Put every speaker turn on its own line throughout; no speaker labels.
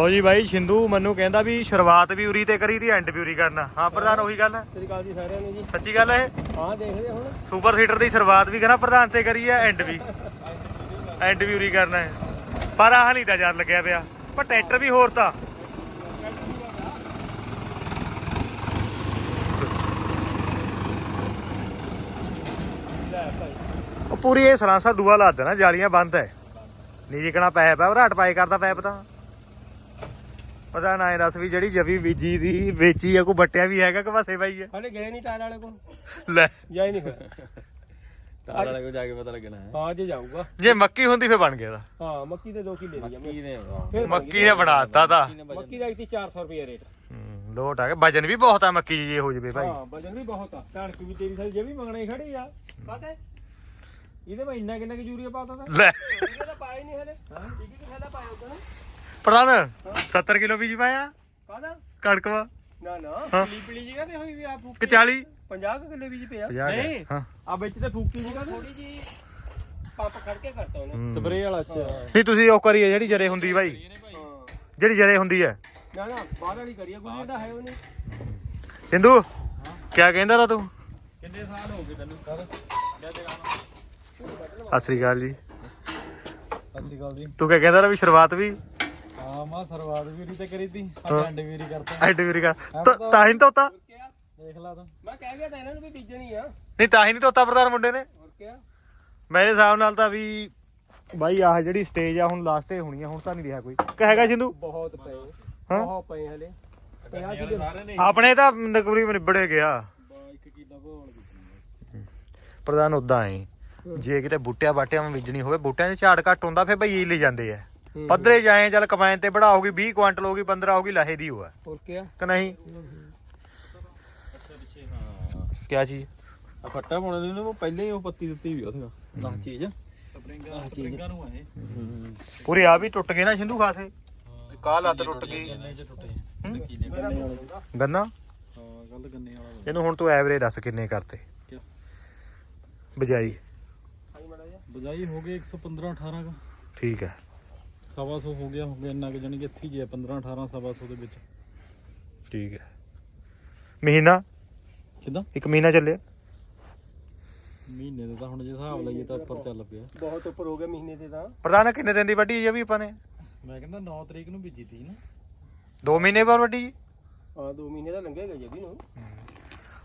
ਲਓ ਜੀ ਬਾਈ ਸਿੰਧੂ ਮੈਨੂੰ ਕਹਿੰਦਾ ਵੀ ਸ਼ੁਰੂਆਤ ਵੀ ਉਰੀ ਤੇ ਕਰੀ ਦੀ ਐਂਡ ਵੀ ਉਰੀ ਕਰਨਾ। ਹਾਂ ਪ੍ਰਧਾਨ ਉਹੀ ਗੱਲ ਹੈ।
ਸ਼੍ਰੀ ਅਕਾਲ ਜੀ ਸਾਰਿਆਂ ਨੂੰ ਜੀ।
ਸੱਚੀ ਗੱਲ ਹੈ?
ਹਾਂ ਦੇਖਦੇ ਹੁਣ।
ਸੁਪਰ ਸੀਟਰ ਦੀ ਸ਼ੁਰੂਆਤ ਵੀ ਕਹਿੰਦਾ ਪ੍ਰਧਾਨ ਤੇ ਕਰੀ ਹੈ ਐਂਡ ਵੀ। ਐਂਡ ਵੀ ਉਰੀ ਕਰਨਾ ਹੈ। ਪਰ ਆਹ ਨਹੀਂ ਤਾਂ ਜਰ ਲੱਗਿਆ ਪਿਆ। ਪਰ ਟਰੈਕਟਰ ਵੀ ਹੋਰ ਤਾਂ। ਉਹ ਪੂਰੀ ਇਹ ਸਲਾਂਸਾ ਦੂਆ ਲਾ ਦੇਣਾ ਜਾਲੀਆਂ ਬੰਦ ਹੈ। ਨਹੀਂ ਜਿਕਣਾ ਪੈਪ ਹੈ? ਉਹ ਰਾਟ ਪਾਏ ਕਰਦਾ ਪੈਪ ਤਾਂ। ਪਤਾ ਨਾ ਇਹ ਦੱਸ ਵੀ ਜਿਹੜੀ ਜਵੀ ਬੀਜੀ ਦੀ ਵੇਚੀ ਆ ਕੋ ਬੱਟਿਆ ਵੀ ਹੈਗਾ ਕਿ ਬਸੇ ਬਾਈ ਹੈ
ਹਲੇ ਗਏ ਨਹੀਂ ਟਾਇਰ ਵਾਲੇ ਕੋਲ।
ਲੈ।
ਜਾਈ ਨਹੀਂ ਫਿਰ।
ਤਾਰ ਵਾਲੇ ਕੋਲ ਜਾ ਕੇ ਪਤਾ ਲੱਗਣਾ ਹੈ।
ਹਾਂ ਜੇ ਜਾਊਗਾ।
ਜੇ ਮੱਕੀ ਹੁੰਦੀ ਫੇ ਬਣ ਗਿਆ ਤਾਂ
ਹਾਂ ਮੱਕੀ ਦੇ 2 ਕਿੱਲੇ ਦੀ ਆ
ਕੀ ਨੇ
ਫਿਰ
ਮੱਕੀ ਨੇ ਬਣਾਤਾ ਤਾਂ।
ਮੱਕੀ ਦਾ ਇਤੀ 400 ਰੁਪਏ ਰੇਟ।
ਹੂੰ, ਲੋਟ ਆ ਗਿਆ। ਵਜਨ ਵੀ ਬਹੁਤ ਆ ਮੱਕੀ ਜੇ ਹੋ ਜਵੇ ਭਾਈ।
ਹਾਂ ਵਜਨ ਵੀ ਬਹੁਤ ਆ। ਕਣਕ ਵੀ ਤੇਰੀ ਸਾਰੀ ਜੇ ਵੀ ਮੰਗਣੇ ਖੜੀ ਆ। ਪਤਾ ਇਹਦੇ ਮੈਂ ਇੰਨਾ ਕਿੰਨਾ ਕਿ ਯੂਰੀਆ ਪਾਤਾ ਤਾਂ?
ਲੈ।
ਇਹਦੇ ਪਾਇਆ ਹੀ ਨਹੀਂ ਹਲੇ। ਹਾਂ ਇਹ ਕੀ ਫਾਇਦਾ ਪਾਇਆ ਉਦੋਂ
ਪ੍ਰਧਾਨ 70 ਕਿਲੋ ਬੀਜ ਪਾਇਆ।
ਕਾਹਦਾ?
ਕਣਕ ਵਾ।
ਨਾ ਨਾ। ਪਲੀ ਪਲੀ ਜਗ੍ਹਾ ਤੇ ਹੋਈ ਵੀ ਆ ਫੂਕੀ।
ਕਿ 40
50 ਕਿੱਲੇ ਬੀਜ ਪਿਆ।
50
ਨਹੀਂ।
ਹਾਂ।
ਆ ਵਿੱਚ ਤੇ ਫੂਕੀ ਜਗ੍ਹਾ ਥੋੜੀ ਜੀ ਪੰਪ ਖੜ ਕੇ ਕਰਤਾ ਉਹਨੇ।
ਹੂੰ।
ਸਪਰੇ ਵਾਲਾ ਅੱਛਾ।
ਨਹੀਂ ਤੁਸੀਂ ਉਹ ਕਰੀਏ ਜਿਹੜੀ ਜਰੇ ਹੁੰਦੀ ਬਾਈ। ਜਿਹੜੀ ਜਰੇ ਹੁੰਦੀ ਹੈ
ਨਾ ਨਾ ਬਾਹਰ ਵਾਲੀ ਕਰੀਏ ਗੁੱਲੀ ਦਾ ਹੈ ਉਹਨੇ
ਸਿੰਧੂ ਕਿਆ ਕਹਿੰਦਾ ਤਾ ਤੂੰ?
ਕਿੰਨੇ ਸਾਲ ਹੋ ਗਏ ਤੈਨੂੰ? ਕਰ
ਸਤਿ ਸ੍ਰੀ ਅਕਾਲ ਜੀ।
ਅਸੀਂ ਗੱਲ ਦੀ
ਤੂੰ ਕਿਆ ਕਹਿੰਦਾ ਤਾ ਵੀ ਸ਼ੁਰੂਆਤ ਵੀ?
ਹਾਂ ਮਾ ਸਰਵਾਦ ਵੀਰੀ ਤੇ ਕਰੀ ਤੀ
ਹਾਂ।
ਅੱਜ ਵੀਰੀ ਕਰਤਾ।
ਐਡ ਵੀਰ ਕਾ ਤਾਂ ਹੀ ਨੀ ਤੋਤਾ
ਕਿਆ?
ਦੇਖ ਲਾ ਤੂੰ।
ਮੈਂ ਕਹਿ ਗਿਆ ਤਾਂ ਇਹਨਾਂ ਨੂੰ ਵੀ ਬੀਜਣੀ ਆ।
ਨਹੀਂ ਤਾਂ ਹੀ ਨਹੀਂ ਤੋਤਾ ਪ੍ਰਧਾਨ ਮੁੰਡੇ ਨੇ।
ਹੋਰ ਕਿਆ?
ਮੇਰੇ ਹਿਸਾਬ ਨਾਲ ਤਾਂ ਵੀ ਬਾਈ ਆਹ ਜਿਹੜੀ ਸਟੇਜ ਆ ਹੁਣ ਲਾਸਟ ਤੇ ਹੋਣੀ ਆ ਹੁਣ ਤਾਂ ਨਹੀਂ ਰਿਹਾ ਕੋਈ। ਕਹੇਗਾ ਸਿੰਧੂ?
ਬਹੁਤ ਪਏ।
ਹਾਂ?
ਬਹੁਤ ਪਏ ਹਲੇ। 50 ਕਿੱਲੇ
ਸਾਰੇ ਨੇ।
ਆਪਣੇ ਤਾਂ ਤਕਰੀਬਨ ਨਿਬੜੇ ਗਿਆ।
1 ਕਿਲੋ ਭੋਲ
ਪ੍ਰਧਾਨ ਉਦਾਂ ਹੈ ਜੇ ਕਿਤੇ ਬੂਟਿਆਂ ਬਾਟਿਆਂ ਵਿੱਚ ਬੀਜਣੀ ਹੋਵੇ ਬੂਟਿਆਂ 'ਚ ਝਾੜ ਘੱਟ ਹੁੰਦਾ ਫੇ ਭਈ ਲੈ ਜਾਂਦੇ ਆ। ਪੱਧਰੇ ਜਾਏ ਚੱਲ ਕਮਾਇਨ ਤੇ ਬੜਾ ਹੋਗੀ 20 ਕੁਆਂਟਲ ਹੋਗੀ 15 ਹੋਗੀ ਲਾਹੇ ਦੀ ਹੋਆ
ਹੋਰ ਕਿਆ
ਕਿ ਨਹੀਂ? ਕਿਆ ਚੀਜ਼?
ਆ ਫੱਟਾ ਪਾਉਣੇ ਨੇ ਉਹ ਪਹਿਲੇ ਹੀ ਉਹ ਪੱਤੀ ਦਿੱਤੀ ਵੀ ਉਹਦੇ ਨਾਲ। ਚੀਜ਼ ਸਪਰਿੰਗਾਂ ਸਪਰਿੰਗਾਂ ਨੂੰ ਆਏ
ਪੂਰੇ ਆ ਵੀ ਟੁੱਟ ਗਏ ਨਾ ਸਿੰਧੂ ਖਾਸੇ ਕਾਹ ਲੱਤ ਟੁੱਟ ਗਈ।
ਗੰਨੇ ਚ ਟੁੱਟੇ
ਹੂੰ?
ਕੀਲੇ ਗੰਨੇ ਵਾਲੇ
ਗੰਨਾ?
ਹਾਂ ਗੱਲ ਗੰਨੇ ਵਾਲਾ
ਇਹਨੂੰ ਹੁਣ ਤੂੰ ਐਵਰੇਜ ਦੱਸ ਕਿੰਨੇ ਕਰਤੇ? ਬਜਾਈ।
ਆਈ ਮੜਾ ਜਾ
ਬਜਾਈ ਹੋ ਗਏ 115 18 ਦਾ
ਠੀਕ ਹੈ।
ਸਵਾ ਸੌ ਹੋ ਗਿਆ ਹੋ ਗਿਆ ਇੰਨਾ ਕਿ ਜਾਨੀ ਕਿ ਇੱਥੇ ਜੇ 15 18 ਸਵਾ ਸੌ ਦੇ ਵਿੱਚ।
ਠੀਕ ਹੈ। ਮਹੀਨਾ?
ਕਿਦਾਂ?
ਇੱਕ ਮਹੀਨਾ ਚੱਲਿਆ?
ਮਹੀਨੇ ਦੇ ਤਾਂ ਹੁਣ ਜੇ ਹਿਸਾਬ ਲਾਈਏ ਤਾਂ ਉੱਪਰ ਚੱਲ ਪਿਆ।
ਬਹੁਤ ਉੱਪਰ ਹੋ ਗਿਆ ਮਹੀਨੇ ਤੇ ਤਾਂ।
ਪ੍ਰਧਾਨ ਕਿੰਨੇ ਦਿਨ ਦੀ ਵੱਡੀ ਹੈ ਵੀ ਆਪਾਂ ਨੇ?
ਮੈਂ ਕਹਿੰਦਾ 9 ਤਰੀਕ ਨੂੰ ਬੀਜੀ ਤੀ ਨਾ।
2 ਮਹੀਨੇ ਬਾਅਦ ਵੱਡੀ ਜੀ?
ਹਾਂ 2 ਮਹੀਨੇ ਦਾ ਲੰਘੇਗਾ ਜੀ ਵੀ ਨੂੰ।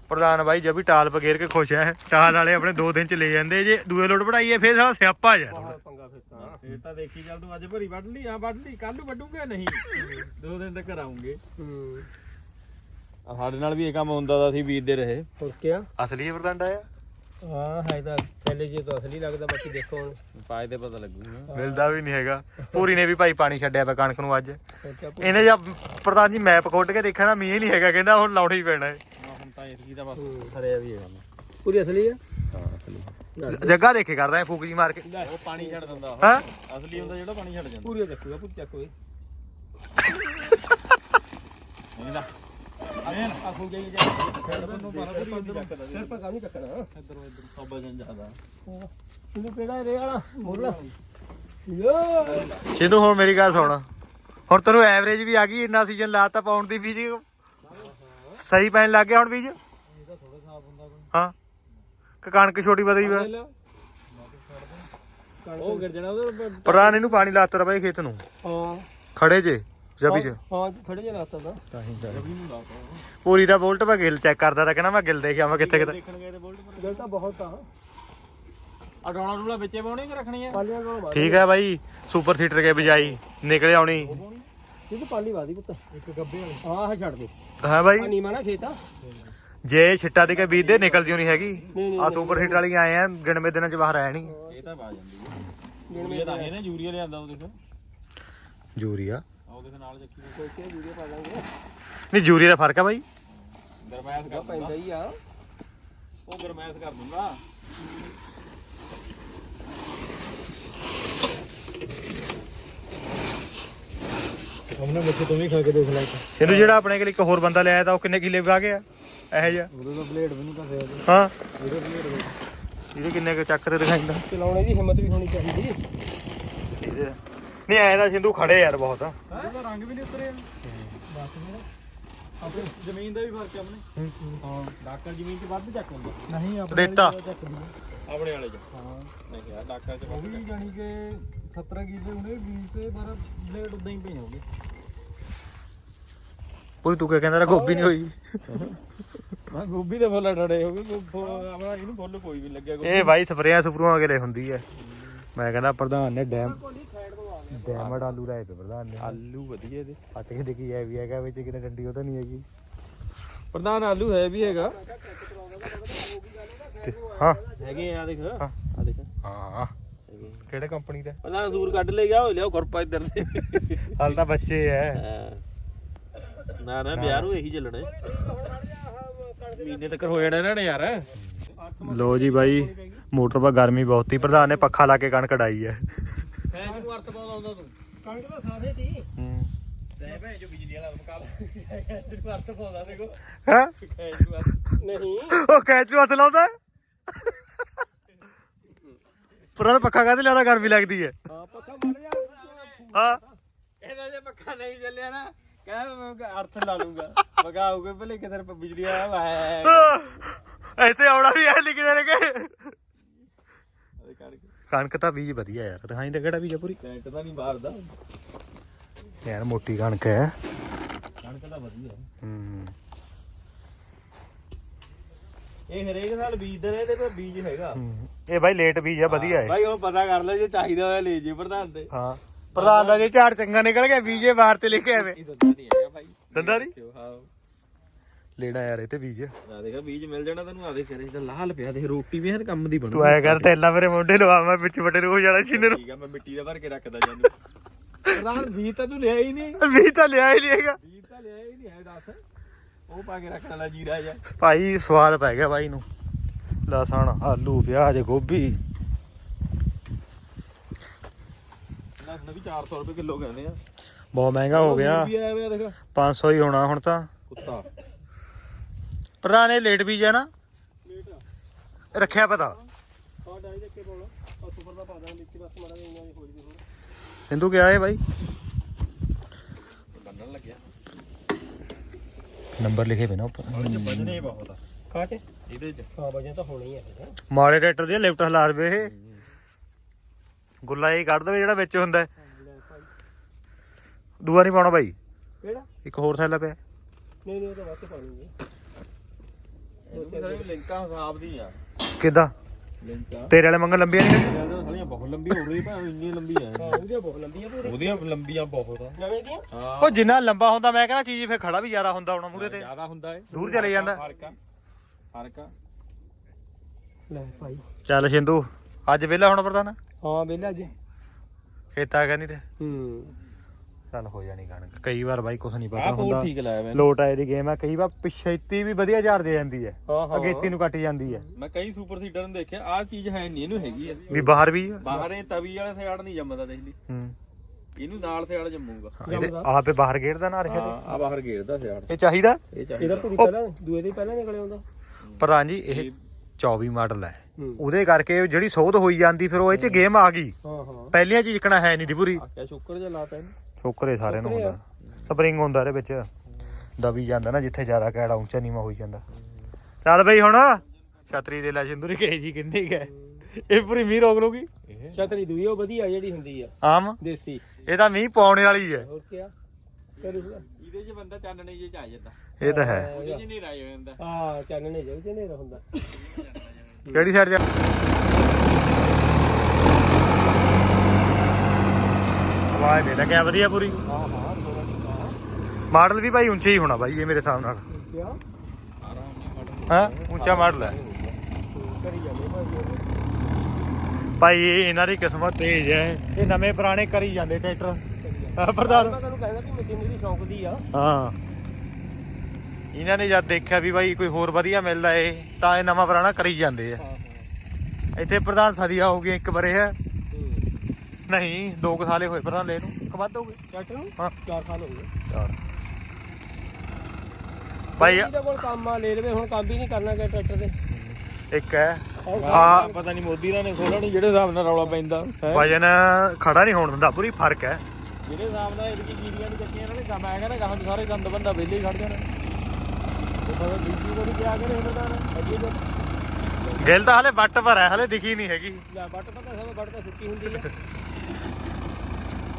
ਪ੍ਰਧਾਨ ਬਾਈ ਜਦ ਵੀ ਟਾਲ ਪਗੇਰ ਕੇ ਖੁਸ਼ ਹੈ ਟਾਲ ਵਾਲੇ ਆਪਣੇ 2 ਦਿਨ ਚ ਲੈ ਜਾਂਦੇ ਜੇ ਦੂਏ ਲੋਟ ਪੜਾਈਏ ਫੇਰ ਸਾਲਾ ਸਿਆਪਾ ਜਾ
ਬਹੁਤ ਪੰਗਾ ਫਿਰ ਤਾਂ।
ਫੇਰ ਤਾਂ ਦੇਖੀ ਚੱਲ ਤੂੰ ਅੱਜ ਭਰੀ ਵੱਢ ਲਈ ਆ ਵੱਢ ਲਈ ਕੱਲ ਨੂੰ ਵੱਢੂਗਾ ਨਹੀਂ? ਦੋ ਦਿਨ ਤੱਕ ਆਉਂਗੇ।
ਹੂੰ
ਸਾਡੇ ਨਾਲ ਵੀ ਇਹ ਕੰਮ ਹੁੰਦਾ ਦਾ ਸੀ ਬੀਜਦੇ ਰਹੇ।
ਹੋਰ ਕਿਆ?
ਅਸਲੀ ਪ੍ਰਧਾਨ ਆਇਆ?
ਹਾਂ ਹੈ ਤਾਂ ਥੈਲੇ ਜੇ ਤਾਂ ਅਸਲੀ ਲੱਗਦਾ ਬਾਕੀ ਦੇਖੋ ਹੁਣ।
ਪਾਏ ਤੇ ਪਤਾ ਲੱਗੂਗਾ
ਮਿਲਦਾ ਵੀ ਨਹੀਂ ਹੈਗਾ। ਪੂਰੀ ਨੇ ਵੀ ਭਾਈ ਪਾਣੀ ਛੱਡਿਆ ਪਿਆ ਕਣਕ ਨੂੰ ਅੱਜ। ਇਹਨੇ ਜਦ ਪ੍ਰਧਾਨ ਜੀ ਮੈਪ ਖੋਟ ਕੇ ਦੇਖਿਆ ਨਾ ਮੀਂਹ ਨਹੀਂ ਹੈਗਾ ਕਹਿੰਦਾ ਹੁਣ ਲਾਉਣਾ ਹੀ ਪੈਣਾ ਹੈ।
ਤਾਂ ਇਹ ਦਾ ਬਸ ਸਰਿਆ ਵੀ ਹੈ ਕੰਮ
ਪੂਰੀ ਅਸਲੀ ਆ?
ਹਾਂ ਅਸਲੀ।
ਜੱਗਾ ਦੇਖੇ ਕਰਦਾ ਹੈ ਫੂਕ ਜੀ ਮਾਰ ਕੇ।
ਉਹ ਪਾਣੀ ਛੱਡ ਦਿੰਦਾ।
ਹਾਂ।
ਅਸਲੀ ਹੁੰਦਾ ਜਿਹੜਾ ਪਾਣੀ ਛੱਡ ਜਾਂਦਾ।
ਪੂਰੀ ਦੇਖੂਗਾ ਪੂਰੀ ਚੱਕ ਓਏ।
ਨਹੀਂ ਦਾ
ਆ ਖੁੰਝ ਜਾਈ ਜਾ ਸਿਰ ਪਰ ਨੂੰ ਬਾਰਾ ਸਿਰ ਪਰ ਕਾਹਨੂੰ ਚੱਕਣਾ। ਹਾਂ
ਇੱਧਰ ਇੱਧਰ ਸਭ ਵਜਨ ਜ਼ਿਆਦਾ।
ਇਹਨੂੰ ਕਿਹੜਾ ਰੇ ਵਾਲਾ? ਮੁਰਲਾ ਯੋ।
ਸਿੱਧੂ ਹੁਣ ਮੇਰੀ ਗੱਲ ਸੁਣ। ਹੁਣ ਤੈਨੂੰ ਐਵਰੇਜ ਵੀ ਆ ਗਈ ਇੰਨਾ ਸੀਜ਼ਨ ਲਾਤਾ ਪਾਉਣ ਦੀ ਬੀਜ ਸਹੀ ਪੈਣ ਲੱਗ ਗਿਆ ਹੁਣ ਬੀਜ?
ਇਹਦਾ ਥੋੜਾ ਸਾਫ਼ ਹੁੰਦਾ ਕੋਈ
ਹਾਂ। ਕਿ ਕਣਕ ਛੋਟੀ ਵਧੀ ਵਾ
ਉਹ ਗਿਰ ਜਾਣਾ ਉਹਦੇ
ਪ੍ਰਧਾਨ ਇਹਨੂੰ ਪਾਣੀ ਲਾਤਾ ਰ ਬਾਈ ਖੇਤ ਨੂੰ।
ਹਾਂ।
ਖੜੇ ਜੇ ਜਬੀ ਚ।
ਹਾਂ ਖੜੇ ਜੇ ਲਾਤਾ ਤਾਂ।
ਜਬੀ ਨੂੰ ਲਾਤਾ
ਪੂਰੀ ਦਾ ਬੋਲਟ ਮੈਂ ਗਿਲ ਚੈੱਕ ਕਰਦਾ ਤਾਂ ਕਹਿੰਦਾ ਮੈਂ ਗਿਲ ਦੇਖ ਆਵਾਂ ਕਿੱਥੇ ਕਿੱਥੇ
ਦੇਖਣ ਗਏ ਤੇ ਬੋਲਟ ਪਰ
ਗੱਲ ਤਾਂ ਬਹੁਤ ਆ।
ਆ ਡੋਲਾ ਡੂਲਾ ਵਿੱਚੇ ਪਾਉਣੀ ਕਿ ਰੱਖਣੀ ਆ?
ਪਾਲੀਆਂ ਕੋਲ ਮਾਰ
ਠੀਕ ਹੈ ਬਾਈ ਸੁਪਰ ਸੀਟਰ ਕੇ ਬਜਾਈ ਨਿਕਲ ਆਉਣੀ।
ਇਹ ਤਾਂ ਪਾਲੀ ਵਾਦੀ ਪੁੱਤ।
ਇੱਕ ਗੱਬੇ ਵਾਲੀ।
ਹਾਂ ਆਹ ਛੱਡ ਦੇ।
ਹਾਂ
ਆ
ਬਾਈ
ਨੀਮਾ ਨਾ ਖੇਤ ਆ।
ਜੇ ਛਿੱਟਾ ਦੇ ਕੇ ਬੀਜ ਦੇ ਨਿਕਲਦੀ ਨਹੀਂ ਹੈਗੀ ਆ ਸੁਪਰ ਸੀਟਰ ਵਾਲੀ ਆਏ ਆ ਗਿਣਵੇਂ ਦਿਨਾਂ ਚ ਬਾਹਰ ਆਇਆ ਨਹੀਂ
ਇਹ ਤਾਂ ਆ ਜਾਂਦੀ ਹੈ ਯੂਰੀਆ ਤਾਂ ਇਹਨੇ ਯੂਰੀਆ ਲਿਆਂਦਾ ਉਹ ਦੇਖ
ਜੂਰੀਆ
ਆ ਉਹਦੇ ਨਾਲ ਚੱਕੀ
ਕੋਈ ਕੇ ਵੀਡੀਓ ਪਾ ਦਾਂਗੇ।
ਨਹੀਂ ਜੂਰੀ ਦਾ ਫ਼ਰਕ ਆ ਬਾਈ।
ਗਰਮੈਸ਼ ਕਰ
ਪੈਂਦਾ ਹੀ ਆ।
ਉਹ ਗਰਮੈਸ਼ ਕਰ ਦਿੰਦਾ। ਹਮਨੇ ਬੱਚੇ ਤੋਂ ਵੀ ਖਾ ਕੇ ਦੇਖ ਲੈ
ਇਹਨੂੰ ਜਿਹੜਾ ਆਪਣੇ ਕੋਲ ਇੱਕ ਹੋਰ ਬੰਦਾ ਲਿਆਇਆ ਤਾਂ ਉਹ ਕਿੰਨੇ ਕਿੱਲੇ ਵਾ ਗਿਆ? ਇਹੋ ਜਿਹਾ।
ਉਹਦੇ ਦਾ ਬਲੇਡ ਵੀ ਨਹੀਂ ਘਸਿਆ ਉਹਦੇ
ਹਾਂ।
ਉਹਦੇ ਵੀ
ਇਹਦੇ ਕਿੰਨੇ ਕੁ ਚੱਕ ਤੇ ਦਿਖਾਈਂਦਾ
ਚਲਾਉਣੇ ਦੀ ਹਿੰਮਤ ਵੀ ਹੋਣੀ ਚਾਹੀਦੀ।
ਇਹਦੇ। ਨਹੀਂ ਐਂ ਤਾਂ ਸਿੰਧੂ ਖੜੇ ਯਾਰ ਬਹੁਤ।
ਇਹਦਾ ਰੰਗ ਵੀ ਨਹੀਂ ਉਤਰਿਆ ਬਸ ਮੇਰਾ ਆਪਣੇ ਜ਼ਮੀਨ ਦਾ ਵੀ ਫ਼ਰਕ ਹੈ ਆਪਣੇ। ਹਾਂ
ਡਾਕਟਰ ਜ਼ਮੀਨ 'ਚ ਵੱਧ ਚੱਕ ਹੁੰਦਾ।
ਨਹੀਂ ਆਪਣੇ
ਦਿੱਤਾ।
ਆਪਣੇ ਵਾਲੇ ਚ। ਹਾਂ। ਨਹੀਂ ਯਾਰ ਡਾਕਟਰ ਚ ਉਹ ਵੀ ਜਾਨੀ ਕਿ 17 ਕਿਲੇ ਉਹਨੇ 20 ਤੇ ਪਰ ਬਲੇਡ ਉਦਾਂ ਹੀ ਪਏ ਹੋਗੇ
ਪੂਰੀ ਤੂੰ ਕਿਆ ਕਹਿੰਦਾ ਰਾ ਗੋਭੀ ਨਹੀਂ ਹੋਈ।
ਮੈਂ ਗੋਭੀ ਦੇ ਫੁੱਲ ਡੜੇ ਹੋਗੇ ਆਪਣਾ ਇਹਨੂੰ ਫੁੱਲ ਕੋਈ ਵੀ ਲੱਗਿਆ
ਇਹ ਬਾਈ ਸਪਰੇਆਂ ਸਪਰੂਆਂ ਅਗਲੇ ਹੁੰਦੀ ਐ। ਮੈਂ ਕਹਿੰਦਾ ਪ੍ਰਧਾਨ ਨੇ ਡੈਮ ਡੈਮਡ ਆਲੂ ਰਾਏ ਤੇ ਪ੍ਰਧਾਨ ਨੇ।
ਆਲੂ ਵਧੀਆ ਇਹਦੇ।
ਫੱਟ ਕੇ ਦੇਖੀ ਐ ਵੀ ਹੈਗਾ ਵਿੱਚ ਕਿਤੇ ਡੰਡੀ ਉਹ ਤਾਂ ਨਹੀਂ ਹੈਗੀ।
ਪ੍ਰਧਾਨ ਆਲੂ ਹੈ ਵੀ ਹੈਗਾ।
ਹਾਂ।
ਹੈਗੇ ਆ ਦੇਖ।
ਆ ਦੇਖ।
ਹਾਂ। ਕਿਹੜੇ ਕੰਪਨੀ ਦਾ?
ਪ੍ਰਧਾਨ ਸੂਰ ਕੱਢ ਲੈ ਗਿਆ ਹੋ ਲਿਆ ਖੁਰਪਾ ਇੱਧਰ ਦੇ।
ਹਾਲ ਤਾਂ ਬੱਚੇ ਐ।
ਨਾ ਨਾ ਵਿਆਹ ਨੂੰ ਇਹੀ ਚੱਲਣਾ ਮਹੀਨੇ ਤੱਕ ਹੋ ਜਾਣਾ ਇਹਨਾਂ ਨੇ ਯਾਰ।
ਲੋ ਜੀ ਬਾਈ ਮੋਟਰ 'ਪਾ ਗਰਮੀ ਬਹੁਤ ਹੀ ਪ੍ਰਧਾਨ ਨੇ ਪੱਖਾ ਲਾ ਕੇ ਕਣਕ ਡਾਈ ਐ।
ਫੈਨ ਨੂੰ ਅਰਥ ਪਾਉਂਦਾ ਹੁੰਦਾ ਤੂੰ
ਕਣਕ ਤਾਂ ਸਾਫੇ ਤੀ
ਹੂੰ।
ਤੈ ਭੈ ਜੋ ਬਿਜਲੀ ਵਾਲਾ ਮਕਾ ਤੈਨੂੰ ਅਰਥ ਪਾਉਂਦਾ ਦੇਖੋ।
ਹੈ?
ਨਹੀਂ
ਉਹ ਕੈਚੂ ਹੱਥ ਲਾਉਂਦਾ? ਪੁਰਾਣਾ ਪੱਖਾ ਕਾਹਦੇ ਲਾਦਾ ਗਰਮੀ ਲੱਗਦੀ ਐ
ਹਾਂ ਪੱਕਾ ਮਰ ਜਾ
ਹਾਂ।
ਇਹਦਾ ਜੇ ਪੱਕਾ ਨਹੀਂ ਚੱਲਿਆ ਨਾ ਕਹਿੰਦਾ ਮੈਂ ਅਰਥ ਲਾ ਲੂੰਗਾ ਮਗਾਉਗੇ ਭਲੇ ਕਿਧਰ ਬਿਜਲੀ ਵਾਲਾ ਵਾਹ
ਇੱਥੇ ਆਉਣਾ ਵੀ ਐ ਲਿਖਦੇ ਨੇ ਕਿ
ਕਣਕ।
ਕਣਕ ਤਾਂ ਬੀਜ ਵਧੀਆ ਯਾਰ ਦਿਖਾਈ ਤਾਂ ਕਿਹੜਾ ਬੀਜ ਆ ਪੂਰੀ।
ਟੈਂਟ ਤਾਂ ਨਹੀਂ ਮਾਰਦਾ
ਯਾਰ ਮੋਟੀ ਕਣਕ ਹੈ।
ਕਣਕ ਤਾਂ ਵਧੀਆ।
ਹੂੰ।
ਇਹ ਹਰੇਕ ਸਾਲ ਬੀਜਦੇ ਨੇ ਇਹਦੇ ਕੋਲ ਬੀਜ ਹੈਗਾ।
ਇਹ ਬਾਈ ਲੇਟ ਬੀਜ ਆ ਵਧੀਆ ਹੈ
ਭਾਈ ਹੁਣ ਪਤਾ ਕਰ ਲੈ ਜੇ ਚਾਹੀਦਾ ਹੋਇਆ ਲੈ ਜੇ ਪ੍ਰਧਾਨ ਤੇ।
ਹਾਂ ਪ੍ਰਧਾਨ ਦਾ ਜੇ ਝਾੜ ਚੰਗਾ ਨਿਕਲ ਗਿਆ ਬੀਜੇ ਬਾਹਰ ਤੇ ਲੈ ਕੇ ਆਵੇ।
ਇਹ ਦੰਦਾ ਨਹੀਂ ਹੈਗਾ
ਦੰਦਾ ਨਹੀਂ
ਹਾਂ।
ਲੈਣਾ ਯਾਰ ਇਹ ਤੇ ਬੀਜ
ਆ। ਦੇਖਾ ਬੀਜ ਮਿਲ ਜਾਣਾ ਤੈਨੂੰ ਆ ਦੇਖ ਕਰੇ ਤਾਂ ਲਾਲ ਪਿਆ ਦੇਖ ਰੋਟੀ ਵੀ ਹਰ ਕੰਮ ਦੀ ਬਣੂ
ਤੂੰ ਐ ਕਰ ਤੇਲਾ ਮੇਰੇ ਮੋਢੇ ਲਵਾ ਮੈਂ ਵਿੱਚ ਵੱਡੇ ਹੋ ਜਾਣਾ ਛਿੰਨ ਨੂੰ
ਠੀਕ ਆ ਮੈਂ ਮਿੱਟੀ ਦਾ ਭਰ ਕੇ ਰੱਖਦਾ ਜਾਨੂੰ ਪ੍ਰਧਾਨ ਬੀਜ ਤਾਂ ਤੂੰ ਲਿਆ ਹੀ ਨਹੀਂ।
ਬੀਜ ਤਾਂ ਲਿਆ ਹੀ ਲਏਗਾ
ਬੀਜ ਤਾਂ ਲਿਆ ਹੀ ਨਹੀਂ ਹੈ ਦੱਸ। ਉਹ ਪਾ ਕੇ ਰੱਖਣ ਵਾਲਾ ਜੀਰਾ ਜਾਂ
ਭਾਈ ਸਵਾਦ ਪੈ ਗਿਆ ਬਾਈ ਨੂੰ। ਲਸਣ ਆਲੂ ਪਿਆਜ਼ ਗੋਭੀ।
ਲਸਣ ਵੀ 400 ਰੁਪਏ ਕਿਲੋ ਕਹਿੰਦੇ ਆ।
ਬਹੁਤ ਮਹਿੰਗਾ ਹੋ ਗਿਆ।
ਵੀ ਆਇਆ ਹੋਇਆ ਦੇਖ।
500 ਹੀ ਹੋਣਾ ਹੁਣ ਤਾਂ।
ਕੁੱਤਾ।
ਪ੍ਰਧਾਨ ਇਹ ਲੇਟ ਬੀਜ ਹੈ ਨਾ।
ਲੇਟ
ਰੱਖਿਆ ਪਤਾ।
ਹਾਂ ਡਾਈ ਦੇ ਕੇ ਪਾਉਣਾ। ਆ ਸੁਪਰ ਦਾ ਪਾ ਦਾਂ ਵਿੱਚ ਬਸ ਮਾੜਾ ਜਿਹਾ ਇੰਨਾ ਹੋ ਜਵੇ ਹੋਰ।
ਸਿੰਧੂ ਕਿਹਾ ਹੈ ਬਾਈ
ਬੰਨਣ ਲੱਗਿਆ
ਨੰਬਰ ਲਿਖੇ ਪਏ ਨਾ ਉੱਪਰ।
ਚ ਵਜਨ ਹੀ ਬਹੁਤ ਆ।
ਕਾਤੇ
ਇਹਦੇ ਚ।
ਹਾਂ ਵਜਨ ਤਾਂ ਹੋਣਾ ਹੀ ਹੈ
ਮਾੜੇ ਟਰੈਕਟਰ ਦੀ ਲਿਫਟ ਹਿਲਾ ਦੇਵੇ ਇਹ। ਗੁੱਲਾ ਇਹ ਕੱਢ ਦੇਵੇ ਜਿਹੜਾ ਵਿੱਚ ਹੁੰਦਾ ਹੈ। ਦੂਆ ਨਹੀਂ ਪਾਉਣਾ ਬਾਈ
ਕਿਹੜਾ?
ਇੱਕ ਹੋਰ ਥੈਲਾ ਪਿਆ।
ਨਹੀਂ ਨਹੀਂ ਉਹ ਤਾਂ ਵਾਸਤੇ ਪਾਣੀ
ਇਹਦੇ ਲਿੰਕਾਂ ਹਿਸਾਬ ਦੀ ਆ।
ਕਿੱਦਾਂ? ਤੇਰੇ ਵਾਲੇ ਮੰਗਣ ਲੰਬੀਆਂ ਨਹੀਂ
ਸਾਲੀਆਂ ਬਹੁਤ ਲੰਬੀ ਹੋ ਰਹੀ ਭਾਵੇਂ ਇੰਨੀ ਲੰਬੀ ਆ
ਹਾਂ ਉਹਦੀਆਂ ਬਹੁਤ ਲੰਬੀਆਂ ਪੂਰੀ
ਉਹਦੀਆਂ ਲੰਬੀਆਂ ਬਹੁਤ ਆ।
ਨਵੇਂ ਦੀਆਂ?
ਹਾਂ।
ਉਹ ਜਿੰਨਾ ਲੰਬਾ ਹੁੰਦਾ ਮੈਂ ਕਹਿੰਦਾ ਚੀਜ਼ ਫੇਰ ਖੜਾ ਵੀ ਜ਼ਿਆਦਾ ਹੁੰਦਾ ਹੋਣਾ ਮੂਰੇ ਤੇ।
ਜ਼ਿਆਦਾ ਹੁੰਦਾ ਏ।
ਦੂਰ ਚਲੇ ਜਾਂਦਾ।
ਫ਼ਰਕ ਆ ਫ਼ਰਕ ਆ।
ਲੈ ਭਾਈ।
ਚੱਲ ਸਿੰਧੂ ਅੱਜ ਵਿਹਲਾ ਹੁਣ ਪ੍ਰਧਾਨ?
ਹਾਂ ਵੇਲਾ ਅੱਜ।
ਖੇਤਾ ਕਰਨੀ ਤੇ।
ਹੂੰ।
ਚੱਲ ਹੋ ਜਾਣੀ ਕਣਕ। ਕਈ ਵਾਰ ਬਾਈ ਕੁਛ ਨਹੀਂ ਪਤਾ
ਆਹ
ਹੁੰਦਾ।
ਠੀਕ ਲਾਇਆ ਮੈਂ
ਲੋਟ ਆਏ ਦੀ ਗੇਮ ਆ ਕਈ ਵਾਰ ਪਿਛੇਤੀ ਵੀ ਵਧੀਆ ਝਾੜ ਦੇ ਜਾਂਦੀ ਹੈ।
ਹਾਂ ਹਾਂ।
ਅਗੇਤੀ ਨੂੰ ਕੱਟ ਜਾਂਦੀ ਹੈ।
ਮੈਂ ਕਈ ਸੁਪਰ ਸੀਡਰ ਨੂੰ ਦੇਖਿਆ ਆਹ ਚੀਜ਼ ਹੈ ਨਹੀਂ ਇਹਨੂੰ ਹੈਗੀ ਆ।
ਵੀ ਬਾਹਰ ਵੀ ਆ।
ਬਾਹਰ ਇਹ ਤਵੀ ਵਾਲੇ ਸਿਆੜ ਨਹੀਂ ਜੰਮਦਾ ਦੇਖ ਲਈ
ਹੂੰ।
ਇਹਨੂੰ ਨਾਲ ਸਿਆੜ ਜੰਮੂਗਾ।
ਇਹਦੇ ਆਪੇ ਬਾਹਰ ਗੇੜਦਾ ਨਾ ਰੱਖਿਆ
ਹਾਂ ਆ ਬਾਹਰ ਘੇਰਦਾ ਸਿਆੜ
ਇਹ ਚਾਹੀਦਾ?
ਇਹ
ਇਹਦਾ
ਚਾਹੀਦਾ
ਪੂਰੀ ਪਹਿਲਾਂ ਦੂਏ ਦੇ ਪਹਿਲਾਂ ਨਿਕਲੇ ਆਉਂਦਾ।
ਪ੍ਰਧਾਨ ਜੀ ਇਹ 24 ਮਾਡਲ ਹੈ
ਹੂੰ।
ਉਹਦੇ ਕਰਕੇ ਜਿਹੜੀ ਸੋਧ ਹੋਈ ਜਾਂਦੀ ਫਿਰ ਉਹ ਇਹ ਚ ਗੇਮ ਆ ਗਈ।
ਹਾਂ ਹਾਂ।
ਪਹਿਲੀਆਂ ਚ ਜਿਕਣਾ ਹੈ ਨਹੀਂ ਦੀ ਪੂਰੀ।
ਆ ਕਿਆ ਸ਼ੁਕਰ ਜਿਹਾ ਲਾਤਾ ਇਹਨੂੰ।
ਠੋਕਰੇ ਸਾਰੇ ਨੂੰ। ਹੁੰਦਾ। ਸਪਰਿੰਗ ਹੁੰਦਾ ਇਹਦੇ ਵਿੱਚ। ਦਬੀ ਜਾਂਦਾ ਨਾ ਜਿੱਥੇ ਜ਼ਿਆਦਾ ਕੈੜਾ ਉੱਚਾ ਨੀਵਾ ਹੋਈ ਜਾਂਦਾ। ਚੱਲ ਬਈ ਹੁਣ। ਛਤਰੀ ਦੇ ਲੈ ਸਿੰਦੂਰੀ ਕਹੇ ਜੀ ਕਿੰਨੀ ਗਏ ਇਹ ਪੂਰੀ ਮੀਂਹ ਰੋਕ ਲੂਗੀ
ਛਤਰੀ ਦੂਈ ਉਹ ਵਧੀਆ ਜਿਹੜੀ ਹੁੰਦੀ ਆ।
ਆਮ।
ਦੇਸੀ।
ਇਹ ਤਾਂ ਮੀਂਹ ਪਾਉਣੇ ਵਾਲੀ ਹੈ।
ਹੋਰ ਕੀ ਕਰੂਗਾ
ਇਹਦੇ 'ਚ ਬੰਦਾ ਚਾਨਣੇ ਜੇ ਚ ਆ ਜਾਂਦਾ।
ਇਹ ਤਾਂ ਹੈ।
ਉਹਦੇ 'ਚ ਹੋ ਜਾਂਦਾ।
ਹਾਂ ਚਾਨਣੇ ਹੁੰਦਾ।
ਕਿਹੜੀ ਸਾਈਡ ਜਾ ਆਵਾਜ਼ ਦੇ ਲੱਗਿਆ ਵਧੀਆ ਪੂਰੀ।
ਹਾਂ
ਮਾਡਲ ਵੀ ਭਾਈ ਉੱਚਾ ਹੀ ਹੋਣਾ ਬਾਈ ਇਹ ਮੇਰੇ ਹਿਸਾਬ ਨਾਲ। ਹਾਂ? ਉੱਚਾ ਮਾਡਲ ਹੈ।
ਭਾਈ
ਭਾਈ ਇਹ ਇਹਨਾਂ ਦੀ ਕਿਸਮਤ ਤੇਜ਼ ਹੈ। ਇਹ ਨਵੇਂ ਪੁਰਾਣੇ ਕਰੀ ਜਾਂਦੇ ਟਰੈਕਟਰ। ਪ੍ਰਧਾਨ।
ਮੈਂ ਤੁਹਾਨੂੰ ਕਹਿੰਦਾ ਵੀ ਮਸ਼ੀਨਰੀ ਸ਼ੌਂਕ ਦੀ ਆ।
ਹਾਂ। ਇਹਨਾਂ ਨੇ ਜਦ ਦੇਖਿਆ ਵੀ ਭਾਈ ਕੋਈ ਹੋਰ ਵਧੀਆ ਮਿਲਦਾ ਏ ਤਾਂ ਇਹ ਨਵਾਂ ਪੁਰਾਣਾ ਕਰੀ ਜਾਂਦੇ ਆ। ਇੱਥੇ ਪ੍ਰਧਾਨ ਸਦੀਆਂ ਹੋ ਗਈਆਂ ਇੱਕ ਬਰੇ ਹੂੰ। ਨਹੀਂ ਦੋ ਕੁ ਸਾਲੇ ਹੋਏ ਪ੍ਰਧਾਨ ਲੈ ਨੂੰ। ਇੱਕ ਵੱਧ ਹੋ ਗਏ।
ਟਰੈਕਟਰ ਨੂੰ?
ਹਾਂ।
4 ਸਾਲ ਹੋ ਗਏ।
ਚਾਰ। ਭਾਈ
ਇਹਦੇ ਕੋਲ ਕੰਮ ਆ ਲੈ ਲਵੇ ਹੁਣ ਕੰਮ ਵੀ ਨਹੀਂ ਕਰਨਾ ਕਿ ਟਰੈਕਟਰ ਦੇ
ਇੱਕ ਹੈ। ਆ
ਪਤਾ ਨਹੀਂ ਮੋਦੀ ਨਾਲ ਨੇ ਖੋਲ੍ਹਣਾ ਨਹੀਂ ਜਿਹੜੇ ਹਿਸਾਬ ਨਾਲ ਰੌਲਾ ਪੈਂਦਾ ਹੈਂ।
ਵਜਨ ਖੜਾ ਨਹੀਂ ਹੋਣ ਦਿੰਦਾ ਪੂਰੀ ਫ਼ਰਕ ਹੈ।
ਜਿਹੜੇ ਹਿਸਾਬ ਨਾਲ ਇਹਦੀ ਜੀਰੀਆਂ ਦੀ ਚੱਕੀਆਂ ਇਹਨਾਂ ਨੇ ਕੰਮ ਆਇਆ ਕਹਿੰਦਾ ਗਾਹਾਂ ਦੇ ਸਾਰੇ ਗੰਦ ਬੰਦਾ ਵਿਹਲੇ ਹੀ ਖੜ ਜਾਣਾ। ਉਹ ਪਤਾ ਬੀਜੀ ਕੋਲ ਕਿਆ ਕਰੇ ਇਹਨਾਂ ਦਾ ਅੱਗੇ ਤੋਂ
ਗਿੱਲ ਤਾਂ ਹਲੇ ਵੱਟ ਪਰ ਹੈ ਹਲੇ ਦਿਖੀ ਨਹੀਂ ਹੈਗੀ।
ਲੈ ਬੱਟ ਪਤਾ ਸਭ ਬੱਟ ਤਾਂ ਸੁੱਕੀ ਹੁੰਦੀ ਆ।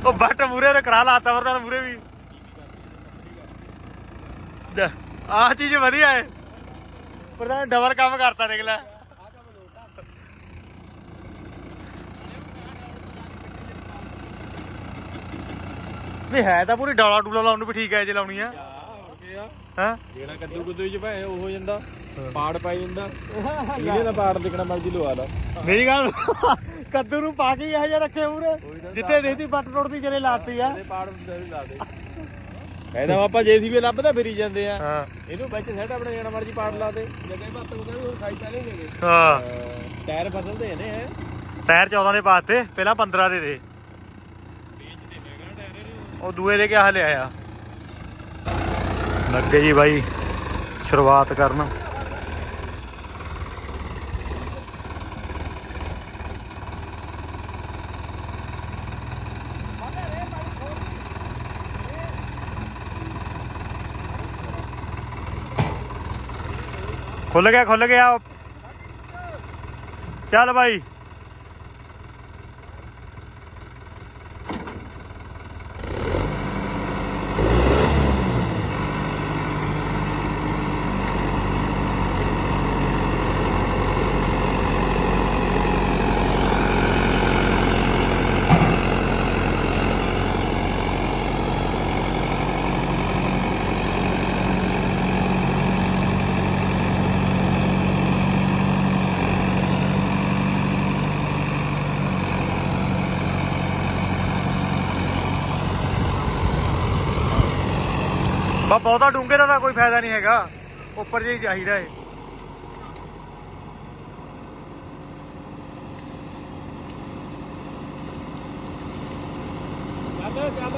ਉਹ ਵੱਟ ਮੂਰੇ ਨੇ ਕਰਾ ਲਾਤਾ ਵਰਦਾਨ ਮੂਰੇ ਵੀ। ਆਹ ਚੀਜ਼ ਵਧੀਆ ਹੈ ਪ੍ਰਧਾਨ ਡਬਲ ਕੰਮ ਕਰਤਾ ਦੇਖ ਲੈ। ਨਹੀਂ ਹੈ ਤਾਂ ਪੂਰੀ ਡਾਲਾ ਡੂਲਾ ਲਾਉਣ ਨੂੰ ਵੀ ਠੀਕ ਹੈ ਜੇ ਲਾਉਣੀ ਆ।
ਆ
ਹਾਂ?
ਜਿਹੜਾ ਕੱਦੂ ਕੁੱਦੂ ਚ ਭਾਵੇਂ ਉਹ ਹੋ ਜਾਂਦਾ। ਪਾੜ ਪਾਈ ਜਾਂਦਾ। ਇਹਨੇ ਦਾ ਪਾੜ ਦੇਖਣਾ ਮਰਜ਼ੀ ਲਵਾ ਲਾ।
ਮੇਰੀ ਗੱਲ ਕੱਦੂ ਨੂੰ ਪਾ ਕੇ ਇਹ ਜਿਹਾ ਰੱਖੇ ਮੂਰੇ ਜਿੱਥੇ ਦੇਦੀ ਬੱਟ ਟੁੱਟਦੀ ਜਰੇ ਲਾਤੀ ਆ।
ਇਹਦੇ ਪਾੜ ਵੀ ਲਾ ਦੇ। ਕਹਿੰਦਾ ਆਪਾਂ ਜੇਸੀਬੀ ਲੱਭਦਾ ਫਿਰੀ ਜਾਂਦੇ ਆ।
ਹਾਂ।
ਇਹਨੂੰ ਵਿੱਚ ਸੈਟ ਆਪਣੇ ਜਿਹੜਾ ਮਰਜ਼ੀ ਪਾੜ ਲਾ ਦੇ। ਜਗੇ ਬੱਤ ਨੂੰ ਕਹਿੰਦੇ ਹੋਰ ਖਾਈ ਤਾਂ ਨਹੀਂ ਦੇਗੇ
ਹਾਂ।
ਟਾਇਰ ਬਦਲਦੇ ਨੇ ਹੈ
ਟਾਇਰ 14 ਦੇ ਪਾਤੇ ਪਹਿਲਾਂ 15 ਦੇ ਦੇ।
ਵੇਚਦੇ ਹੈਗਾ ਟਾਇਰ ਇਹਨੂੰ
ਉਹ ਦੂਏ ਦੇ ਕਿਆ ਹਲੇ ਆਇਆ ਲੱਗੇ ਜੀ ਬਾਈ ਸ਼ੁਰੂਆਤ ਕਰਨ। ਖੁੱਲ ਗਿਆ ਖੁੱਲ ਗਿਆ। ਚੱਲ ਬਾਈ। ਬਾ ਬਹੁਤਾ ਡੂੰਘੇ ਦਾ ਤਾਂ ਕੋਈ ਫਾਇਦਾ ਨਹੀਂ ਹੈਗਾ। ਉੱਪਰ ਜਿਹੀ ਚਾਹੀਦਾ ਏ।
ਚੱਲ ਚੱਲ।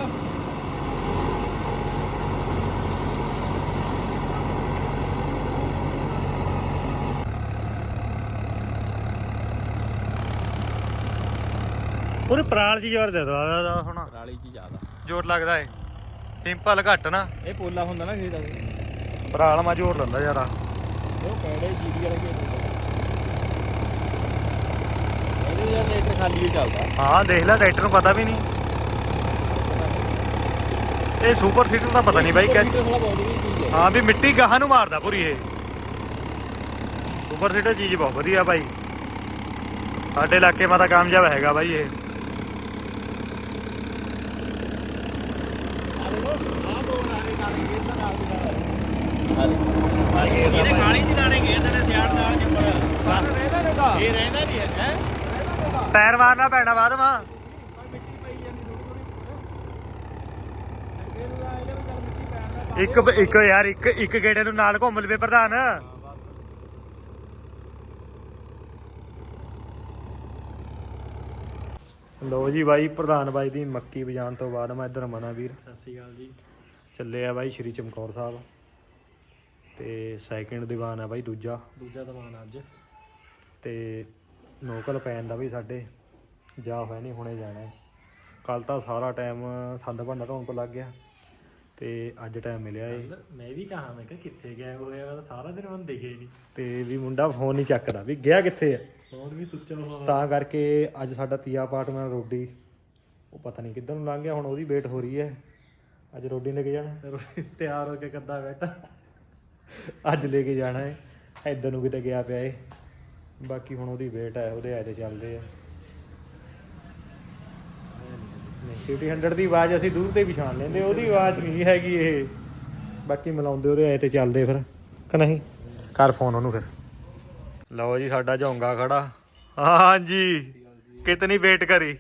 ਪੂਰੀ ਪਰਾਲ ਜੀ ਜ਼ੋਰ ਦੇ ਦੋ ਹੁਣ।
ਰਾਲੀ ਚ ਜ਼ਿਆਦਾ।
ਜ਼ੋਰ ਲੱਗਦਾ ਏ। ਸਿੰਪਲ ਘੱਟ ਨਾ।
ਇਹ ਪੋਲਾ ਹੁੰਦਾ ਨਾ ਖੇਤ ਦਾ
ਪਰਾਲ ਮਾ ਜ਼ੋਰ ਲੰਦਾ ਯਾਰਾ।
ਉਹ ਕਿਹੜੇ ਜੀਰੀ ਵਾਲੇ ਖੇਤ ਹੁੰਦਾ ਇਹਦੇ ਲੀਟਰ ਖਾਲੀ ਹੀ ਚੱਲਦਾ।
ਹਾਂ ਦੇਖ ਲੈ ਟਰੈਕਟਰ ਨੂੰ ਪਤਾ ਵੀ ਨਹੀਂ। ਇਹ ਸੁਪਰ ਸੀਟਰ ਦਾ ਪਤਾ ਨਹੀਂ ਬਾਈ ਕਿਆ
ਲੀਟਰ ਥੋੜਾ ਬਹੁਤ ਵੀ ਚੀਜ਼ ਹੈ।
ਹਾਂ ਵੀ ਮਿੱਟੀ ਗਾਹਾਂ ਨੂੰ ਮਾਰਦਾ ਪੂਰੀ ਇਹ। ਸੁਪਰ ਸੀਟਰ ਚੀਜ਼ ਬਹੁਤ ਵਧੀਆ ਬਾਈ। ਸਾਡੇ ਇਲਾਕੇ ਮਾ ਤਾਂ ਕਾਮਯਾਬ ਹੈਗਾ ਬਾਈ ਇਹ।
ਇਹਨੇ ਕਾਲੀ ਦੀ ਦਾਣੇ ਘੇਰਦੇ ਨੇ ਸਿਆੜ ਦਾ ਜੰਬਲ ਸਾਨੂੰ ਰਹਿੰਦਾ ਨਹੀਂਗਾ ਇਹ ਰਹਿੰਦਾ ਨਹੀਂ ਹੈ ਹੈ
ਪੈਰ ਮਾਰਨਾ ਪੈਣਾ ਬਾਅਦ ਮਾ। ਇੱਕ ਇੱਕ ਯਾਰ ਇੱਕ ਇੱਕ ਗੇੜੇ ਨੂੰ ਨਾਲ ਘੁੰਮ ਲਵੇ ਪ੍ਰਧਾਨ। ਲੋ ਜੀ ਬਾਈ ਪ੍ਰਧਾਨ ਬਾਈ ਦੀ ਮੱਕੀ ਵਜਾਣ ਤੋਂ ਬਾਅਦ ਮੈਂ ਇੱਧਰ ਮਨਾ ਵੀਰ
ਸਤਿ ਸ਼੍ਰੀ ਅਕਾਲ ਜੀ।
ਚੱਲੇ ਆ ਬਾਈ ਸ਼੍ਰੀ ਚਮਕੌਰ ਸਾਹਿਬ। ਤੇ ਸੈਕਿੰਡ ਦੀਵਾਨ ਆ ਬਾਈ ਦੂਜਾ।
ਦੂਜਾ ਦਵਾਨ ਅੱਜ।
ਤੇ ਲੋਕਲ ਪੈਣ ਦਾ ਵੀ ਸਾਡੇ ਜਾ ਹੋਇਆ ਨਹੀਂ ਹੁਣੇ ਜਾਣਾ ਕੱਲ ਤਾਂ ਸਾਰਾ ਟਾਈਮ ਸੰਦ ਭੰਡਾ ਧੋਣ ਕੋ ਲੱਗ ਗਿਆ। ਤੇ ਅੱਜ ਟਾਈਮ ਮਿਲਿਆ ਏ।
ਮੈਂ ਵੀ ਕਹਾ ਮੈਂ ਕਿਹਾ ਕਿੱਥੇ ਗਿਆ ਹੋਇਆ ਮੈਂ ਤਾਂ ਸਾਰਾ ਦਿਨ ਮੈਨੂੰ ਦਿਖਿਆ ਹੀ ਨਹੀਂ
ਤੇ ਵੀ ਮੁੰਡਾ ਫੋਨ ਨਹੀਂ ਚੱਕਦਾ। ਵੀ ਗਿਆ ਕਿੱਥੇ ਆ?
ਫੋਨ ਵੀ ਸੁੱਚਾ ਹੋਇਆ।
ਤਾਂ ਕਰਕੇ ਅੱਜ ਸਾਡਾ ਤੀਆ ਅਪਾਰਟਮੈਂਟ ਰੋਡੀ ਉਹ ਪਤਾ ਨਹੀਂ ਕਿੱਧਰ ਨੂੰ ਲੰਘ ਗਿਆ ਹੁਣ ਉਹਦੀ ਵੇਟ ਹੋ ਰਹੀ ਹੈ। ਅੱਜ ਰੋਡੀ ਲੈ ਕੇ ਜਾਣਾ।
ਤਿਆਰ ਹੋ ਕੇ ਕੱਦਾ ਬੈਠਾ।
ਅੱਜ ਲੈ ਕੇ ਜਾਣਾ ਹੈ। ਇੱਧਰ ਨੂੰ ਕਿਤੇ ਗਿਆ ਪਿਆ ਏ। ਬਾਕੀ ਹੁਣ ਉਹਦੀ ਵੇਟ ਹੈ, ਉਹਦੇ ਆਏ ਤੇ ਚੱਲਦੇ ਆ। ਨਹੀਂ ਸਿਟੀ 100 ਦੀ ਆਵਾਜ਼ ਅਸੀਂ ਦੂਰ ਤੇ ਪਛਾਣ ਲੈਂਦੇ, ਉਹਦੀ ਆਵਾਜ਼ ਨਹੀਂ ਹੈਗੀ ਇਹ। ਬਾਕੀ ਮਿਲਾਉਂਦੇ ਉਹਦੇ ਆਏ ਤੇ ਚੱਲਦੇ ਫਿਰ, ਕਿ ਨਹੀਂ? ਕਰ ਫੋਨ ਉਹਨੂੰ ਫਿਰ। ਲਓ ਜੀ, ਸਾਡਾ ਝੋਂਗਾ ਖੜਾ। ਹਾਂਜੀ, ਕਿਤਨੀ ਵੇਟ ਕਰੀ?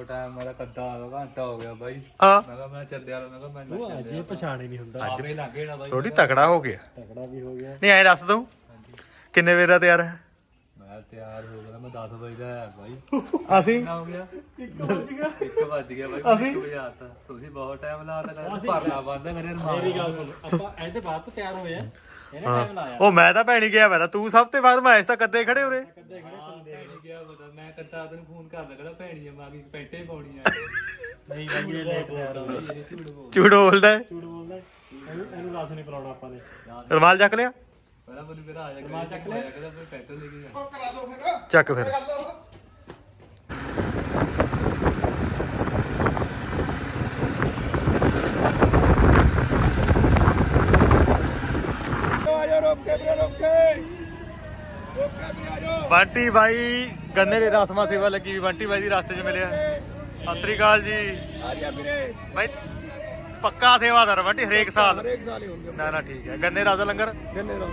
ਬਹੁਤ ਟਾਈਮ ਮੇਰਾ ਕੱਦਾ ਆ ਘੰਟਾ ਹੋ ਗਿਆ ਬਾਈ।
ਆ।
ਮੈਂ ਕਿਹਾ ਮੈਂ ਚੱਲਿਆ ਮੈਂ ਕਿਹਾ ਮੈਂ
ਉਹ ਅੱਜ ਇਹ ਪਛਾਣ ਹੀ ਨਹੀਂ ਹੁੰਦਾ।
ਆਪੇ ਲੱਗੇ ਨਾ ਬਾਈ।
ਰੋਟੀ ਤਕੜਾ ਹੋ ਗਿਆ।
ਤਕੜਾ ਵੀ ਹੋ ਗਿਆ।
ਨਹੀਂ ਐ ਦੱਸ ਦੂੰ ਕਿੰਨੇ ਵੇਰਾ ਤਿਆਰ ਹੈ?
ਮੈਂ ਤਿਆਰ ਹੋ ਗਿਆ ਮੈਂ 10 ਵਜੇ ਦਾ ਆਇਆ ਬਾਈ।
ਅਸੀਂ?
ਕਿੰਨਾ ਹੋ ਗਿਆ?
1 ਵਜ ਗਿਆ।
1 ਵੱਜ ਗਿਆ ਬਾਈ ਮੈਂ 1 ਵਜੇ ਆਤਾ। ਤੁਸੀਂ ਬਹੁਤ ਟਾਈਮ ਲਾਤਾ ਨਾ ਭਰਨਾ ਬੰਦ ਮੇਰੇ ਰਮਾਨ
ਮੇਰੀ ਗੱਲ ਸੁਣ ਆਪਾਂ ਇਹਦੇ ਬਾਅਦ ਤੋਂ ਤਿਆਰ ਹੋਏ ਆ। ਇਹਨੇ
ਹਾਂ।
ਟਾਈਮ ਲਾਇਆ।
ਉਹ ਮੈਂ ਤਾਂ ਭੈਣੀ ਗਿਆ ਮੈਂ ਤਾਂ ਤੂੰ ਸਭ ਤੋਂ ਬਾਅਦ ਤਾਂ ਕੱਦੇ ਖੜੇ ਉਰੇ।
ਕੱਦੇ ਖੜੇ ਤੂੰ ਦੇ
ਮੈਂ ਕੱਦਾ ਤੈਨੂੰ ਫੋਨ ਕਰਦਾ ਕਹਿੰਦਾ ਭੈਣੀ ਆ ਮਾਂ ਕੀ ਪੈਂਟੇ ਪਾਉਣੀ ਆ।
ਨਹੀਂ ਬਾਈ ਇਹ ਲੇਟ ਤਿਆਰ ਹੋ ਗਿਆ
ਇਹ ਝੂਠ ਬੋਲ
ਝੂਠ ਬੋਲਦਾ ਹੈ।
ਝੂਠ ਬੋਲਦਾ ਹੈ। ਇਹਨੂੰ ਇਹਨੂੰ ਨਹੀਂ ਪਲਾਉਣਾ ਆਪਾਂ ਨੇ।
ਰੁਮਾਲ ਚੱਕ ਲਿਆ?
ਪਹਿਲਾਂ ਮੈਨੂੰ ਮੇਰਾ ਆ ਜਾ
ਰੁਮਾਲ ਚੱਕ ਲਿਆ?
ਕਹਿੰਦਾ ਫਿਰ ਪੈਂਟ ਲੈ ਕੇ ਜਾ।
ਚੱਕ ਫਿਰ
ਆ ਜਾ ਰੋਕ ਕੇ ਵੀਰੇ ਰੋਕ ਕੇ ਰੋਕ ਕੇ ਵੀ ਆ ਜਾ
ਬੰਟੀ ਬਾਈ ਗੰਨੇ ਦੇ ਰਸਮਾ ਸੇਵਾ ਲੱਗੀ ਵੀ ਬੰਟੀ ਬਾਈ ਦੀ ਰਸਤੇ 'ਚ ਮਿਲਿਆ। ਸਤਿ ਸ੍ਰੀ ਅਕਾਲ ਜੀ।
ਆ ਜਾ ਵੀਰੇ।
ਬਾਈ ਪੱਕਾ ਸੇਵਾਦਾਰ ਬੰਟੀ ਹਰੇਕ ਸਾਲ।
ਹਰੇਕ ਸਾਲ ਹੀ ਹੁੰਦੇ
ਨਾ ਨਾ ਠੀਕ ਹੈ। ਗੰਨੇ ਰਸ ਦਾ ਲੰਗਰ?
ਗੰਨੇ ਰੋਕ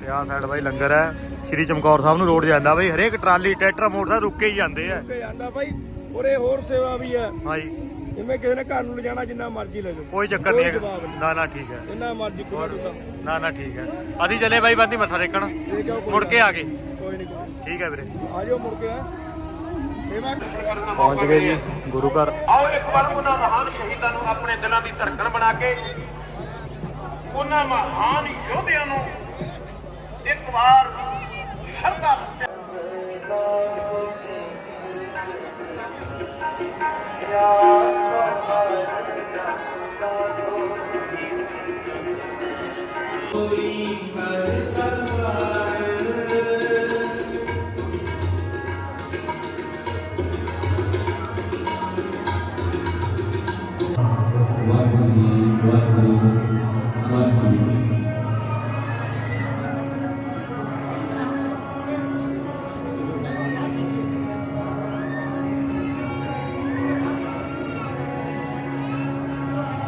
ਤੇ ਆਹ ਸਾਈਡ ਬਾਈ ਲੰਗਰ ਹੈ। ਸ਼੍ਰੀ ਚਮਕੌਰ ਸਾਹਿਬ ਨੂੰ ਰੋਡ ਜਾਂਦਾ ਬਾਈ। ਹਰੇਕ ਟਰਾਲੀ ਟਰੈਕਟਰ ਮੋਟਰਸਾਈਕਲ ਰੁੱਕ ਕੇ ਹੀ ਜਾਂਦੇ ਆ।
ਆਂਦਾ ਭਾਈ ਉਰੇ ਹੋਰ ਸੇਵਾ ਵੀ ਹੈ।
ਹਾਂਜੀ।
ਜਿਵੇਂ ਕਿਸੇ ਨੇ ਘਰ ਨੂੰ ਲਿਜਾਣਾ ਜਿੰਨਾ ਮਰਜ਼ੀ ਲੈ ਜਾਓ।
ਕੋਈ ਚੱਕਰ ਨਹੀਂ ਹੈਗਾ। ਨਾ ਨਾ ਠੀਕ ਹੈ।
ਜਿੰਨਾ ਮਰਜ਼ੀ ਡੁੱਲਾ
ਨਾ ਨਾ ਠੀਕ ਹੈ। ਅਸੀਂ ਚੱਲੇ ਬਾਈ ਬੰਦੀ ਮੱਥਾ ਟੇਕਣ।
ਕੋਈ
ਮੁੜ ਕੇ ਆ ਗਏ। ਠੀਕ ਹੈ ਵੀਰੇ।
ਆ ਜਾਓ ਮੁੜ ਕੇ। ਆ ਇਹ ਮੈਂ
ਪਹੁੰਚ ਗਏ ਜੀ ਗੁਰੂ ਘਰ।
ਆਓ ਇੱਕ ਵਾਰ ਉਹਨਾਂ ਮਹਾਨ ਸ਼ਹੀਦਾਂ ਨੂੰ ਆਪਣੇ ਦਿਲਾਂ ਦੀ ਧੜਕਣ ਬਣਾ ਕੇ ਉਹਨਾਂ ਮਹਾਨ ਯੋਧਿਆਂ ਨੂੰ ਇੱਕ ਵਾਰ ਸ਼ਰਧਾ
ਵਾਹਿਗੁਰੂ